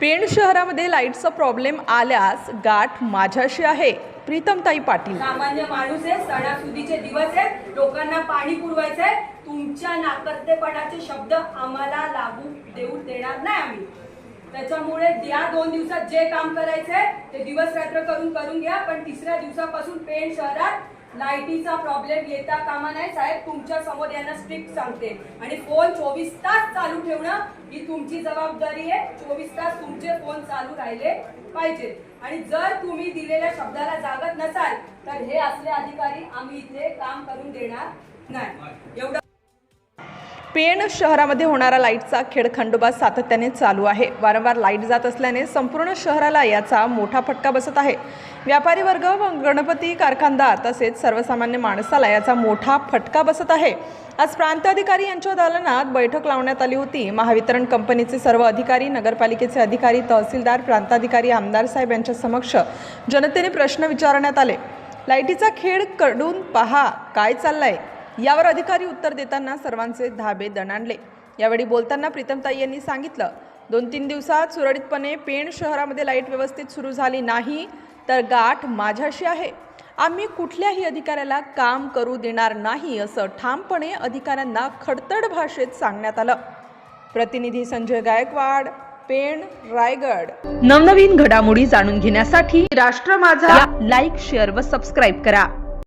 पेण शहरामध्ये लाईटचा प्रॉब्लेम आल्यास गाठ माझ्याशी आहे. प्रीतमताई पाटील. सामान्य माणूस आहे सणासुदीचे दिवस आहे लोकांना पाणी पुरवायचं आहे. तुमच्या नाकर्तेपणाचे शब्द आम्हाला लागू देऊ देणार नाही आम्ही. त्याच्यामुळे या दोन दिवसात जे काम करायचंय ते दिवस रात्र करून करून घ्या. पण तिसऱ्या दिवसापासून पेण शहरात लाईटीचा प्रॉब्लेम येता कामा नाही साहेब तुमच्यासमोर यांना स्ट्रिक्ट सांगते. आणि फोन चोवीस तास चालू ठेवणं ही तुमची जबाबदारी आहे. चोवीस तास तुमचे फोन चालू राहिले पाहिजेत आणि जर तुम्ही दिलेल्या शब्दाला जागत नसाल तर हे असले अधिकारी आम्ही इथे काम करून देणार नाही. एवढं पेण शहरामध्ये होणारा लाईटचा खेळखंडोबा सातत्याने चालू आहे. वारंवार लाइट जात असल्याने संपूर्ण शहराला याचा मोठा फटका बसत आहे. व्यापारी वर्ग व गणपती कारखानदार तसेच सर्वसामान्य माणसाला याचा मोठा फटका बसत आहे. आज प्रांताधिकारी यांच्या दालनात बैठक लावण्यात आली होती. महावितरण कंपनीचे सर्व अधिकारी नगरपालिकेचे अधिकारी तहसीलदार प्रांताधिकारी आमदार साहेब यांच्या समक्ष जनतेने प्रश्न विचारण्यात आले. लाईटीचा खेळकडून पहा काय चाललाय? यावर अधिकारी उत्तर देताना सर्वांचे धाबे दणाणले. यावेळी बोलताना प्रीतमताई यांनी सांगितलं दोन तीन दिवसात सुरळीतपणे पेण शहरामध्ये लाइट व्यवस्थित सुरू झाली नाही तर गाठ माझ्याशी आहे. आम्ही कुठल्याही अधिकाऱ्याला काम करू देणार नाही असं ठामपणे अधिकाऱ्यांना खडतड भाषेत सांगण्यात आलं. प्रतिनिधी संजय गायकवाड पेण रायगड. नवनवीन घडामोडी जाणून घेण्यासाठी राष्ट्र माझा लाईक शेअर व सबस्क्राईब करा.